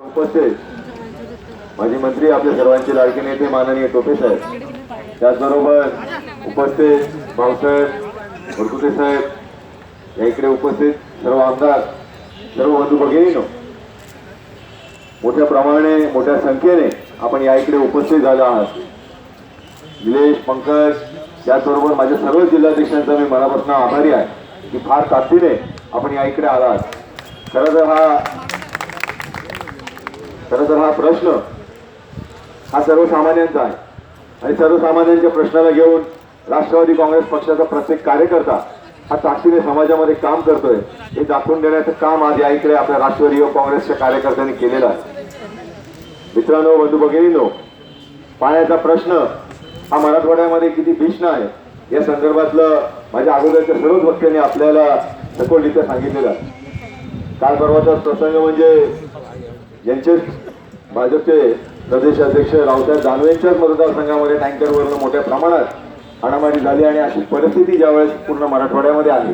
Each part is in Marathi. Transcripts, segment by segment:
उपस्थित माजी मंत्री आपल्या सर्वांचे लाडके नेते माननीय टोपे साहेब. त्याचबरोबर उपस्थित भाऊसाहेब वरकुटे साहेब. या इकडे उपस्थित सर्व आमदार सर्व बंधू भगिनीनो. मोठ्या प्रमाणे मोठ्या संख्येने आपण या इकडे उपस्थित झाला आहात. निलेश पंकज त्याचबरोबर माझ्या सर्व जिल्हाध्यक्षांचा मी मनापासून आभारी आहे की फार ताकदीने आपण या इकडे आला आहात खरं तर हा खरं तर हा प्रश्न हा सर्वसामान्यांचा आहे. आणि सर्वसामान्यांच्या प्रश्नाला घेऊन राष्ट्रवादी काँग्रेस पक्षाचा प्रत्येक कार्यकर्ता हा ताकदीने समाजामध्ये काम करतोय. हे दाखवून देण्याचं काम आज या इकडे आपल्या राष्ट्रवादी युवक काँग्रेसच्या कार्यकर्त्यांनी केलेलं आहे. मित्रांनो बंधू भगिनींनो पाण्याचा प्रश्न हा मराठवाड्यामध्ये किती भीषण आहे या संदर्भातलं माझ्या अगोदरच्या सर्वच वक्त्यांनी आपल्याला सखोलरित्या सांगितलेलं आहे. काल परवाचा प्रसंग म्हणजे यांचे भाजपचे प्रदेश अध्यक्ष रावसाहेब दानवेंच्याच मतदारसंघामध्ये टँकरवरनं मोठ्या प्रमाणात हाणामारी झाली आणि अशी परिस्थिती ज्यावेळेस पूर्ण मराठवाड्यामध्ये आली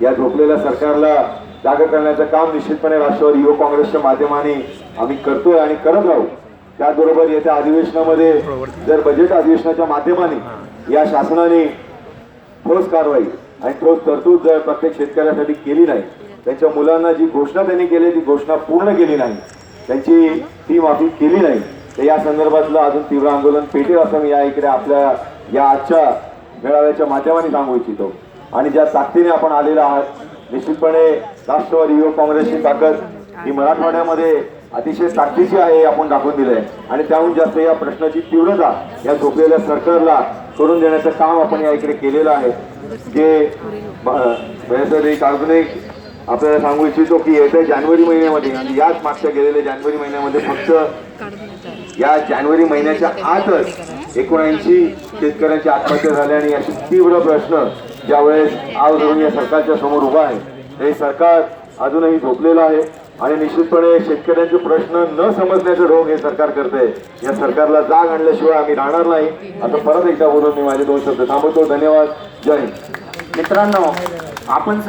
या झोपलेल्या सरकारला जागा करण्याचं काम निश्चितपणे राष्ट्रवादी युवक काँग्रेसच्या माध्यमाने आम्ही करतोय आणि करत राहू. त्याचबरोबर येत्या अधिवेशनामध्ये जर बजेट अधिवेशनाच्या माध्यमाने या शासनाने ठोस कारवाई आणि ठोस तरतूद जर प्रत्येक शेतकऱ्यासाठी केली नाही त्यांच्या मुलांना जी घोषणा त्यांनी केली ती घोषणा पूर्ण केली नाही त्यांची ती माफी केली नाही. तर या संदर्भातलं अजून तीव्र आंदोलन पेटेल असं मी या इकडे आपल्या या आजच्या मेळाव्याच्या माध्यमाने सांगू इच्छितो. आणि ज्या ताकदीने आपण आलेलो आहात निश्चितपणे राष्ट्रवादी युवक काँग्रेसची ताकद ही मराठवाड्यामध्ये अतिशय ताकदीची आहे हे आपण दाखवून दिलंय. आणि त्याहून जास्त या प्रश्नाची तीव्रता या झोपलेल्या सरकारला करून देण्याचं काम आपण या इकडे केलेलं आहे. जे भैयासर काल्पनिक आपल्याला सांगू इच्छितो की येत्या जानेवारी महिन्यामध्ये आणि याच मागच्या गेलेल्या जानेवारी महिन्यामध्ये फक्त या जानेवारी महिन्याच्या आतच एकोणऐंशी शेतकऱ्यांची आत्महत्या झाल्या आणि अशी तीव्र प्रश्न ज्यावेळेस आज धरून या सरकारच्या समोर उभा आहे हे सरकार अजूनही झोपलेलं आहे आणि निश्चितपणे शेतकऱ्यांचे प्रश्न न समजण्याचं ढोंग हे सरकार करते या सरकारला जाग आणल्याशिवाय आम्ही राहणार नाही. आता परत एकदा बोलून मी माझे दोन शब्द थांबवतो. धन्यवाद. जय हिंद. मित्रांनो आपण